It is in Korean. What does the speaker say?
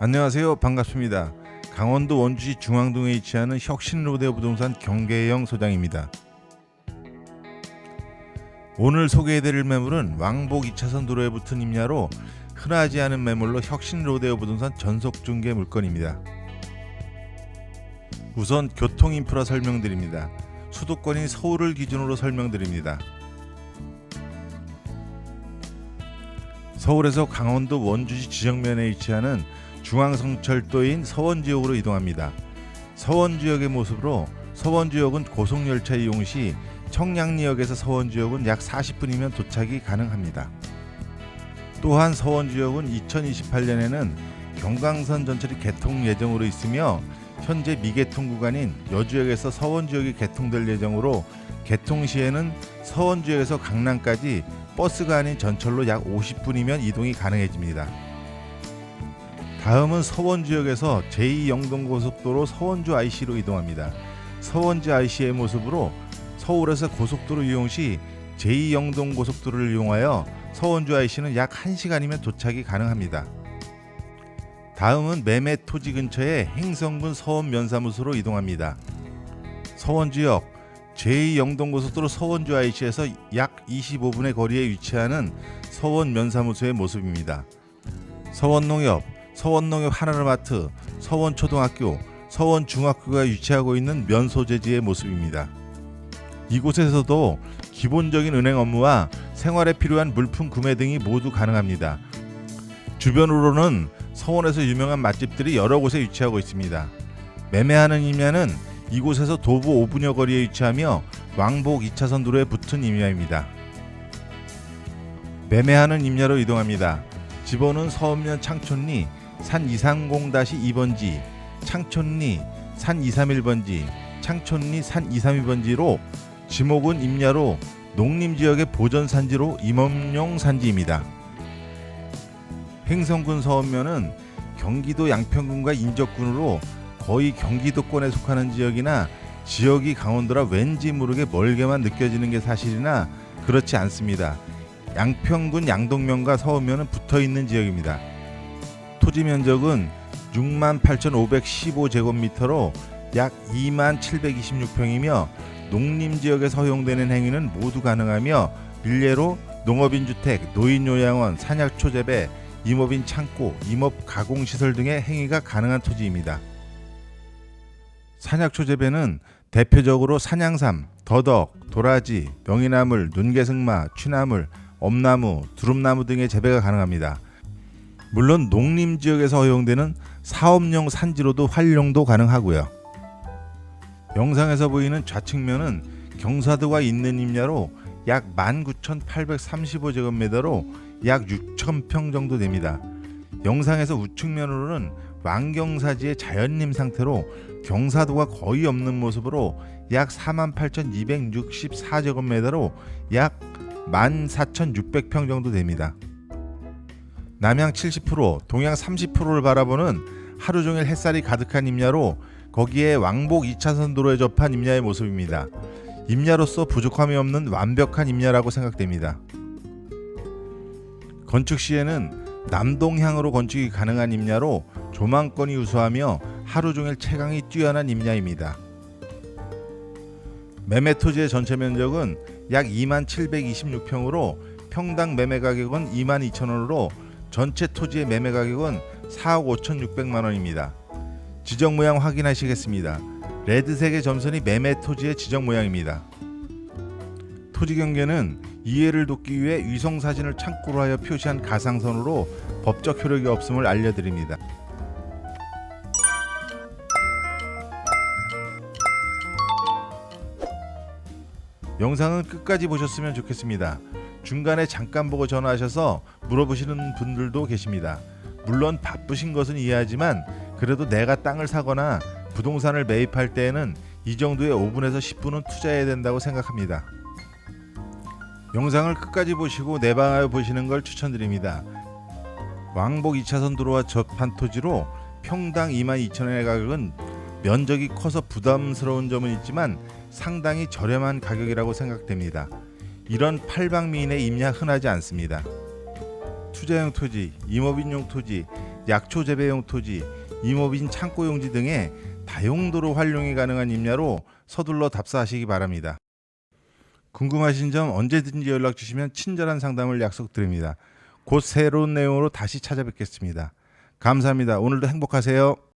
안녕하세요. 반갑습니다. 강원도 원주시 중앙동에 위치하는 혁신로데오 부동산 경계영 소장입니다. 오늘 소개해드릴 매물은 왕복 2차선 도로에 붙은 임야로 흔하지 않은 매물로 혁신로데오 부동산 전속 중개 물건입니다. 우선 교통 인프라 설명드립니다. 수도권인 서울을 기준으로 설명드립니다. 서울에서 강원도 원주시 지정면에 위치하는 중앙성철도인 서원 지역으로 이동합니다. 서원 지역의 모습으로 서원 지역은 고속열차 이용 시 청량리역에서 서원 지역은 약 40분이면 도착이 가능합니다. 또한 서원 지역은 2028년에는 경강선 전철이 개통 예정으로 있으며 현재 미개통 구간인 여주역에서 서원 지역이 개통될 예정으로 개통 시에는 서원 지역에서 강남까지 버스가 아닌 전철로 약 50분이면 이동이 가능해집니다. 다음은 서원 지역에서 제2영동고속도로 서원주 IC로 이동합니다. 서원주 IC의 모습으로 서울에서 고속도로 이용 시 제2영동고속도로를 이용하여 서원주 IC는 약 1시간이면 도착이 가능합니다. 다음은 매매 토지 근처의 행성군 서원 면사무소로 이동합니다. 서원 지역 제2영동고속도로 서원주 IC에서 약 25분의 거리에 위치하는 서원 면사무소의 모습입니다. 서원농협, 서원농협 하나로마트, 서원초등학교, 서원중학교가 위치하고 있는 면소재지의 모습입니다. 이곳에서도 기본적인 은행 업무와 생활에 필요한 물품 구매 등이 모두 가능합니다. 주변으로는 서원에서 유명한 맛집들이 여러 곳에 위치하고 있습니다. 매매하는 임야는 이곳에서 도보 5분여 거리에 위치하며 왕복 2차선 도로에 붙은 임야입니다. 매매하는 임야로 이동합니다. 집원은 서읍면 창촌리 산 230-2번지, 창촌리 산 231번지, 창촌리 산 232번지로 지목은 임야로 농림지역의 보전산지로 임업용 산지입니다. 행성군 서읍면은 경기도 양평군과 인접군으로 거의 경기도권에 속하는 지역이나 지역이 강원도라 왠지 모르게 멀게만 느껴지는 게 사실이나 그렇지 않습니다. 양평군 양동면과 서읍면은 붙어 있는 지역입니다. 토지 면적은 68,515제곱미터로 약 2726평이며 농림 지역에서 허용되는 행위는 모두 가능하며 일례로 농업인 주택, 노인 요양원, 산약초 재배, 임업인 창고, 임업 가공 시설 등의 행위가 가능한 토지입니다. 산약초 재배는 대표적으로 산양삼, 더덕, 도라지, 명이나물, 눈개승마, 취나물, 엄나무, 두릅나무 등의 재배가 가능합니다. 물론 농림 지역에서 허용되는 사업용 산지로도 활용도 가능하고요. 영상에서 보이는 좌측면은 경사도가 있는 임야로 약 19,835제곱미터로 약 6,000평 정도 됩니다. 영상에서 우측면으로는 왕경사지의 자연림 상태로 경사도가 거의 없는 모습으로 약 48,264제곱미터로 약 14,600평 정도 됩니다. 남향 70%, 동향 30%를 바라보는 하루 종일 햇살이 가득한 임야로 거기에 왕복 2차선 도로에 접한 임야의 모습입니다. 임야로서 부족함이 없는 완벽한 임야라고 생각됩니다. 건축 시에는 남동향으로 건축이 가능한 임야로 조망권이 우수하며 하루 종일 채광이 뛰어난 임야입니다. 매매 토지의 전체 면적은 약 2만 726평으로 평당 매매 가격은 2만 2천 원으로 전체 토지의 매매 가격은 4억 5천6백만 원입니다. 지정 모양 확인하시겠습니다. 레드색의 점선이 매매 토지의 지정 모양입니다. 토지 경계는 이해를 돕기 위해 위성 사진을 참고로 하여 표시한 가상선으로 법적 효력이 없음을 알려드립니다. 영상은 끝까지 보셨으면 좋겠습니다. 중간에 잠깐 보고 전화하셔서 물어보시는 분들도 계십니다. 물론 바쁘신 것은 이해하지만 그래도 내가 땅을 사거나 부동산을 매입할 때에는 이 정도의 5분에서 10분은 투자해야 된다고 생각합니다. 영상을 끝까지 보시고 내방하여 보시는 걸 추천드립니다. 왕복 2차선 도로와 접한 토지로 평당 22,000원의 가격은 면적이 커서 부담스러운 점은 있지만 상당히 저렴한 가격이라고 생각됩니다. 이런 팔방미인의 임야 흔하지 않습니다. 투자용 토지, 임업인용 토지, 약초 재배용 토지, 임업인 창고 용지 등의 다용도로 활용이 가능한 임야로 서둘러 답사하시기 바랍니다. 궁금하신 점 언제든지 연락 주시면 친절한 상담을 약속드립니다. 곧 새로운 내용으로 다시 찾아뵙겠습니다. 감사합니다. 오늘도 행복하세요.